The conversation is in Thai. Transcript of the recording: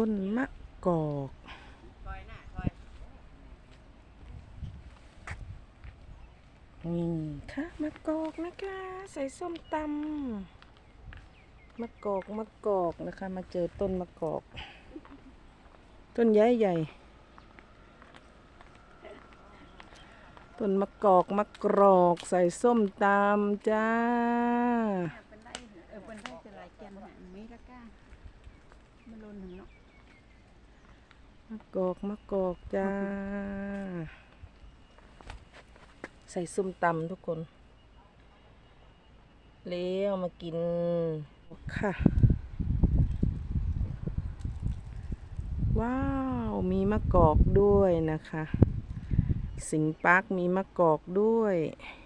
ต้นมะกอกนี่ค่ะมะกอกนะคะ ใส่ส้มตำมะกอกมะกอกนะคะ มาเจอต้นมะกอก ต้นใหญ่ใหญ่ต้นมะกอกมะกรอกใส่ส้มตำจ้าเป็นได้เออเป็นได้จะหลายแกนหางมีละก้ามันรุนหนึ่งเนาะ มะกอกมะกอกจ้า ใส่ส้มตำทุกคนเลี้ยวมากินค่ะ ว้าว มีมะกอกด้วยนะคะ สิงห์ปาร์คมีมะกอกด้วยม